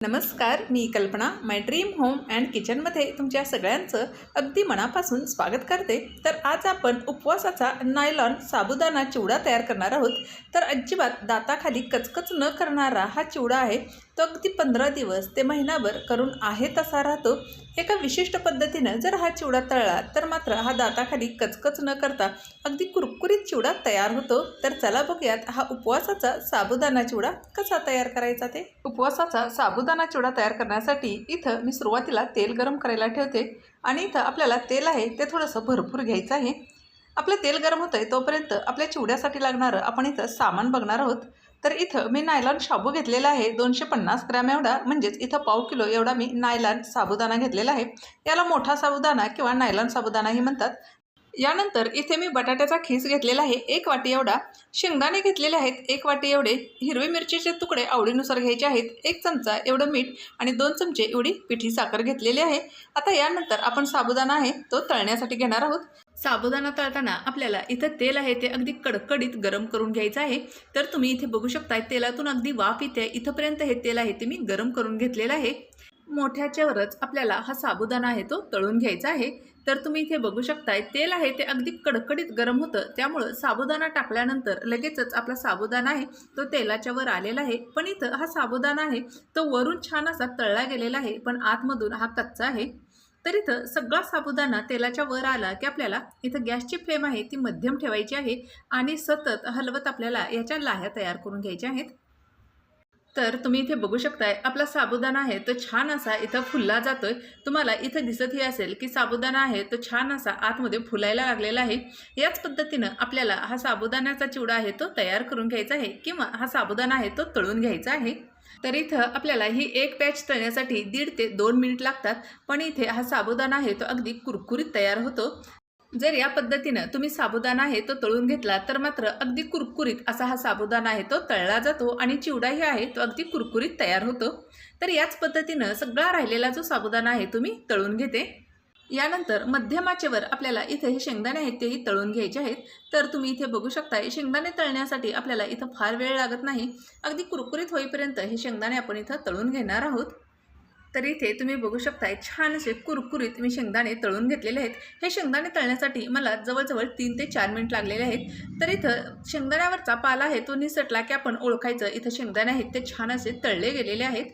नमस्कार मी कल्पना माय dream home and किचनमध्ये तुमच्या सगळ्यांचं अगदी मनापासून स्वागत करते. तर आज आपण उपवासाचा नायलॉन साबुदाणा चिवडा तयार करणार आहोत. तर अजिबात दाताखाली कचकच न करणारा हा चिवडा आहे. तो अगदी पंधरा दिवस ते महिनाभर करून आहे तसा राहतो. एका विशिष्ट पद्धतीनं जर हा चिवडा तळला तर मात्र हा दाताखाली कचकच न करता अगदी कुरकुरीत चिवडा तयार होतो. तर चला बघूयात हा उपवासाचा साबुदाणा चिवडा कसा तयार करायचा ते. उपवासाचा साबुदाणा चिवडा तयार करण्यासाठी इथं मी सुरुवातीला तेल गरम करायला ठेवते आणि इथं आपल्याला तेल आहे ते थोडंसं भरपूर घ्यायचं आहे. आपलं तेल गरम होतं आहे तोपर्यंत आपल्या चिवड्यासाठी लागणारं आपण इथं सामान बघणार आहोत. तर इथं मी नायलॉन शाबू घेतलेला आहे. दोनशे पन्नास ग्रॅम एवढा म्हणजेच इथं पाव किलो एवढा मी नायलॉन साबुदाणा घेतलेला आहे. याला मोठा साबुदाणा किंवा नायलॉन साबुदाणाही म्हणतात. यानंतर इथे मी बटाट्याचा खीस घेतलेला आहे. एक वाटी एवढा. शेंगदाणे घेतलेले आहेत. एक वाटी एवढे. हिरवी मिरचीचे तुकडे आवडीनुसार घ्यायचे आहेत. एक चमचा एवढं मीठ आणि दोन चमचे एवढी पिठी साखर घेतलेली आहे. आता यानंतर आपण साबुदाणा आहे तो तळण्यासाठी घेणार आहोत. साबुदाणा तळताना आपल्याला इथं तेल आहे ते अगदी कडकडीत गरम करून घ्यायचं आहे. तर तुम्ही इथे बघू शकताय तेलातून अगदी वाफ येते. इथंपर्यंत हे तेल आहे ते मी गरम करून घेतलेलं आहे. मोठ्याच्यावरच आपल्याला हा साबुदाणा आहे तो तळून घ्यायचा आहे. तर तुम्ही इथे बघू शकताय तेल आहे ते अगदी कडकडीत गरम होतं. त्यामुळं साबुदाणा टाकल्यानंतर लगेचच आपला साबुदाणा आहे तो तेलाच्या वर आलेला आहे. पण इथं हा साबुदाणा आहे तो वरून छान असा तळला गेलेला आहे पण आतमधून हा कच्चा आहे. तर इथं सगळा साबुदाणा तेलाच्या वर आला की आपल्याला इथं गॅसची फ्लेम आहे ती मध्यम ठेवायची आहे आणि सतत हलवत आपल्याला याच्या लाह्या तयार करून घ्यायच्या आहेत. तर तुम्ही इथे बघू शकताय आपला साबुदाणा आहे तो छान असा इथं फुलला जातोय. तुम्हाला इथं दिसतही असेल की साबुदाणा आहे तो छान असा आतमध्ये फुलायला लागलेला आहे. याच पद्धतीनं आपल्याला हा साबुदाण्याचा चिवडा आहे तो तयार करून घ्यायचा आहे किंवा हा साबुदाणा आहे तो तळून घ्यायचा आहे. तर इथं आपल्याला ही एक पॅच तळण्यासाठी दीड ते दोन मिनिट लागतात पण इथे हा साबुदाणा आहे तो अगदी कुरकुरीत तयार होतो. जर या पद्धतीनं तुम्ही साबुदाणा आहे तो तळून घेतला तर मात्र अगदी कुरकुरीत असा हा साबुदाणा आहे तो तळला जातो आणि चिवडाही आहे तो अगदी कुरकुरीत तयार होतो. तर याच पद्धतीनं सगळा राहिलेला जो साबुदाणा आहे तुम्ही तळून घेते. यानंतर मध्यमाचेवर आपल्याला इथे हे शेंगदाणे आहेत तेही तळून घ्यायचे आहेत. तर तुम्ही इथे बघू शकता हे शेंगदाणे तळण्यासाठी आपल्याला इथं फार वेळ लागत नाही. अगदी कुरकुरीत होईपर्यंत हे शेंगदाणे आपण इथं तळून घेणार आहोत. तर इथे तुम्ही बघू शकताय छान असे कुरकुरीत मी शेंगदाणे तळून घेतलेले आहेत. हे शेंगदाणे तळण्यासाठी मला जवळजवळ तीन ते चार मिनिट लागलेले आहेत. तर इथं शेंगदाण्यावरचा पाला आहे तो निसटला की आपण ओळखायचं इथं शेंगदाणे आहेत ते छान असे तळले गेलेले आहेत.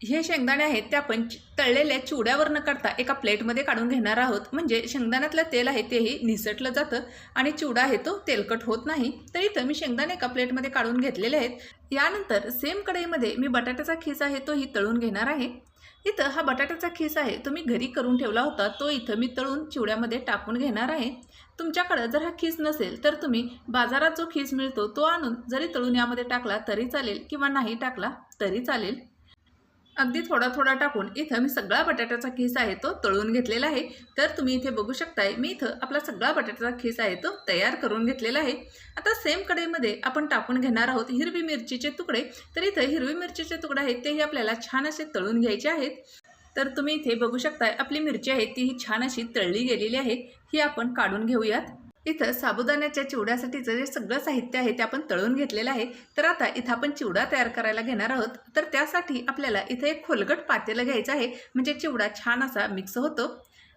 हे शेंगदाणे आहेत ते आपण तळलेल्या चिवड्यावर न काढता एका प्लेटमध्ये काढून घेणार आहोत. म्हणजे शेंगदाण्यातलं तेल आहे तेही निसटलं जातं आणि चिवडा आहे तो तेलकट होत नाही. तर इथं मी शेंगदाणे एका प्लेटमध्ये काढून घेतलेले आहेत. यानंतर सेम कढईमध्ये मी बटाट्याचा खीस आहे तोही तळून घेणार आहे. इथं हा बटाट्याचा खीस आहे तो मी घरी करून ठेवला होता तो इथं मी तळून चिवड्यामध्ये टाकून घेणार आहे. तुमच्याकडं जर हा खीस नसेल तर तुम्ही बाजारात जो खीस मिळतो तो आणून जरी तळून यामध्ये टाकला तरी चालेल किंवा नाही टाकला तरी चालेल. अगदी थोडा थोडा टाकून इथं मी सगळा बटाट्याचा खीस आहे तो तळून घेतलेला आहे. तर तुम्ही इथे बघू शकताय मी इथं आपला सगळा बटाट्याचा खीस आहे तो तयार करून घेतलेला आहे. आता सेम कढईमध्ये आपण टाकून घेणार आहोत हिरवी मिरचीचे तुकडे. तर इथं हिरवी मिरचीचे तुकडे आहेत तेही आपल्याला छान असे तळून घ्यायचे आहेत. तर तुम्ही इथे बघू शकताय आपली मिरची आहे ती ही छान अशी तळली गेलेली आहे. ही आपण काढून घेऊयात. इथं साबुदाण्याच्या चिवड्यासाठीचं जे सगळं साहित्य आहे ते आपण तळून घेतलेलं आहे. तर आता इथं आपण चिवडा तयार करायला घेणार आहोत. तर त्यासाठी आपल्याला इथं एक खोलगट पातेलं घ्यायचं आहे. म्हणजे चिवडा छान असा मिक्स होतो.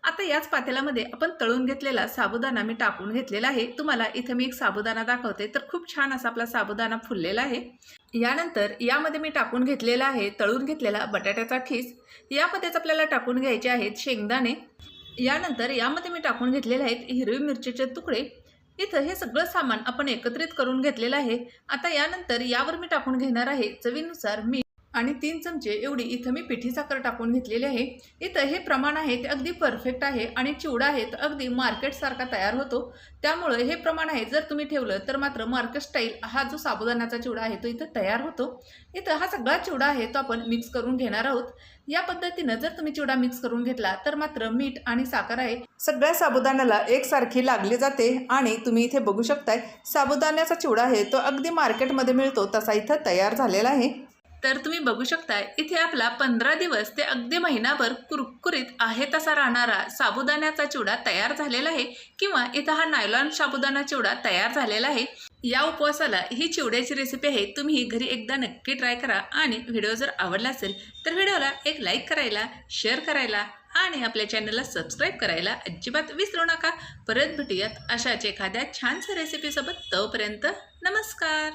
आता याच पातेल्यामध्ये आपण तळून घेतलेला साबुदाणा मी टाकून घेतलेला आहे. तुम्हाला इथं मी एक साबुदाणा दाखवते. तर खूप छान असा आपला साबुदाणा फुललेला आहे. यानंतर यामध्ये मी टाकून घेतलेला आहे तळून घेतलेला बटाट्याचा खीस यामध्येच आपल्याला टाकून घ्यायचे आहेत शेंगदाणे. यानंतर यामध्ये मी टाकून घेतलेले आहेत हिरवी मिरचीचे तुकडे. इथं हे सगळं सामान आपण एकत्रित करून घेतलेलं आहे. आता यानंतर यावर मी टाकून घेणार आहे चवीनुसार मीठ आणि तीन चमचे एवढी इथं मी पिठी साखर टाकून घेतलेली आहे. इथं हे प्रमाण आहे ते अगदी परफेक्ट आहे आणि चिवडा आहे तर अगदी मार्केटसारखा तयार होतो. त्यामुळं हे प्रमाण आहे जर तुम्ही ठेवलं तर मात्र मार्केट स्टाईल हा जो साबुदाण्याचा चिवडा आहे तो इथं तयार होतो. इथं हा सगळा चिवडा आहे तो आपण मिक्स करून घेणार आहोत. या पद्धतीनं जर तुम्ही चिवडा मिक्स करून घेतला तर मात्र मीठ आणि साखर आहे. सगळ्या साबुदाण्याला एकसारखी लागली जाते आणि तुम्ही इथे बघू शकताय साबुदाण्याचा चिवडा आहे तो अगदी मार्केटमध्ये मिळतो तसा इथं तयार झालेला आहे. तर तुम्ही बघू शकताय इथे आपला पंधरा दिवस ते अगदी महिनाभर कुरकुरीत आहे तसा राहणारा साबुदाण्याचा चिवडा तयार झालेला आहे किंवा इथं हा नायलॉन साबुदाणा चिवडा तयार झालेला आहे. या उपवासाला ही चिवड्याची रेसिपी आहे तुम्ही ही घरी एकदा नक्की ट्राय करा आणि व्हिडिओ जर आवडला असेल तर व्हिडिओला एक लाईक करायला शेअर करायला आणि आपल्या चॅनलला सबस्क्राईब करायला अजिबात विसरू नका. परत भेटूयात अशाच एखाद्या छानशा रेसिपीसोबत तोपर्यंत नमस्कार!